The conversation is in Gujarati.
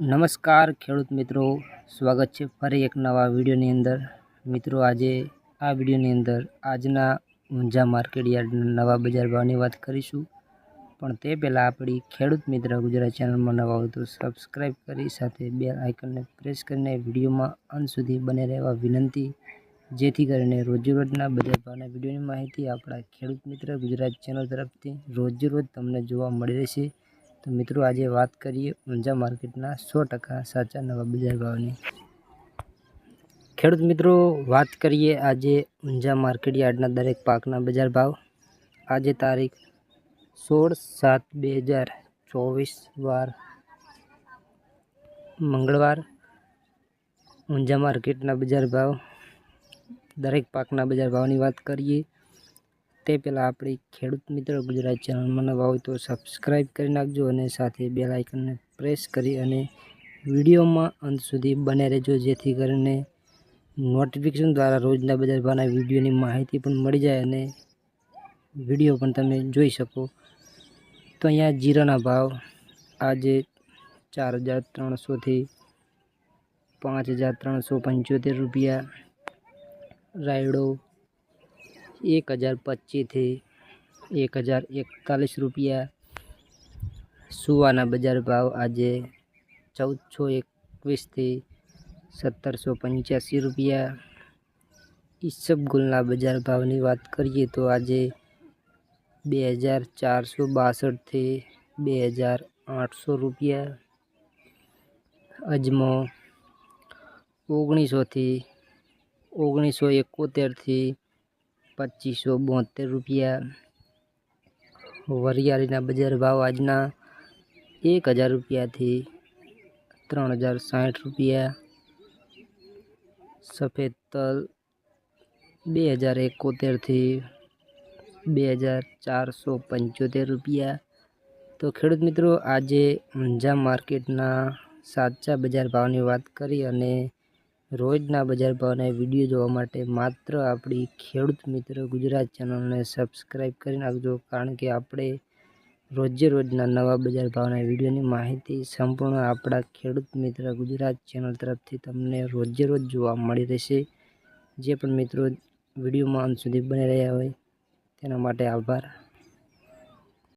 નમસ્કાર ખેડૂત મિત્રો, સ્વાગત છે ફરી એક નવા વિડીયોની અંદર. મિત્રો, આજે આ વિડીયોની અંદર આજના ઊંઝા માર્કેટ યાર્ડના નવા બજાર ભાવની વાત કરીશું. પણ તે પહેલાં આપણી ખેડૂત મિત્ર ગુજરાત ચેનલમાં નવા હોય તો સબસ્ક્રાઈબ કરી સાથે બે આઇકનને પ્રેસ કરીને વિડીયોમાં અંત સુધી બને રહેવા વિનંતી. જેથી કરીને રોજેરોજના બજાર ભાવના વિડીયોની માહિતી આપણા ખેડૂત મિત્ર ગુજરાત ચેનલ તરફથી રોજેરોજ તમને જોવા મળી રહેશે. તો મિત્રો, આજે વાત કરીએ ઊંઝા માર્કેટના સો ટકા સાચા નવા બજાર ભાવની. ખેડૂત મિત્રો, વાત કરીએ આજે ઊંઝા માર્કેટ યાર્ડના દરેક પાકના બજાર ભાવ. આજે તારીખ સોળ સાત બે હજાર ચોવીસ વાર મંગળવાર ઊંઝા માર્કેટના બજાર ભાવ. દરેક પાકના બજાર ભાવની વાત કરીએ તે પહેલાં આપણી ખેડૂત મિત્ર ગુજરાત ચેનલમાં નવા હોય તો સબસ્ક્રાઈબ કરી નાખજો અને સાથે બે લાઇકનને પ્રેસ કરી અને વિડીયોમાં અંત સુધી બને રહેજો. જેથી કરીને નોટિફિકેશન દ્વારા રોજના બજાર ભાવના વિડીયોની માહિતી પણ મળી જાય અને વીડિયો પણ તમે જોઈ શકો. તો અહીંયા જીરાના ભાવ આજે ચાર હજાર ત્રણસોથી પાંચ હજાર ત્રણસો પંચોતેર રૂપિયા. રાયડો એક હજાર પચીસથી એક હજાર એકતાલીસ રૂપિયા સુવાના બજાર ભાવ આજે ચૌદસો એકવીસથી સત્તરસો પંચ્યાસી રૂપિયા ઈસબગુલના બજાર ભાવની વાત કરીએ તો આજે બે હજાર ચારસો બાસઠથી બે હજાર આઠસો રૂપિયા અજમો ઓગણીસોથી ઓગણીસો એકોતેરથી પચીસો બોતેર રૂપિયા. વરિયાળીના બજાર ભાવ આજના એક હજાર રૂપિયાથી ત્રણ હજાર સાઠ રૂપિયા. સફેદ તલ બે હજાર એકોતેરથી બે હજાર ચારસો પંચોતેર રૂપિયા. તો ખેડૂત મિત્રો, આજે ઊંઝા માર્કેટના સાચા બજાર ભાવની વાત કરી અને રોજના બજાર ભાવના વીડિયો જોવા માટે માત્ર આપણી ખેડૂત મિત્ર ગુજરાત ચેનલને સબસ્ક્રાઈબ કરી નાખજો, કારણ કે આપણે રોજે રોજના નવા બજાર ભાવના વિડીયોની માહિતી સંપૂર્ણ આપણા ખેડૂત મિત્ર ગુજરાત ચેનલ તરફથી તમને રોજે રોજ જોવા મળી રહેશે. જે પણ મિત્રો વિડીયોમાં અંત સુધી બની રહ્યા હોય, તેના માટે આભાર.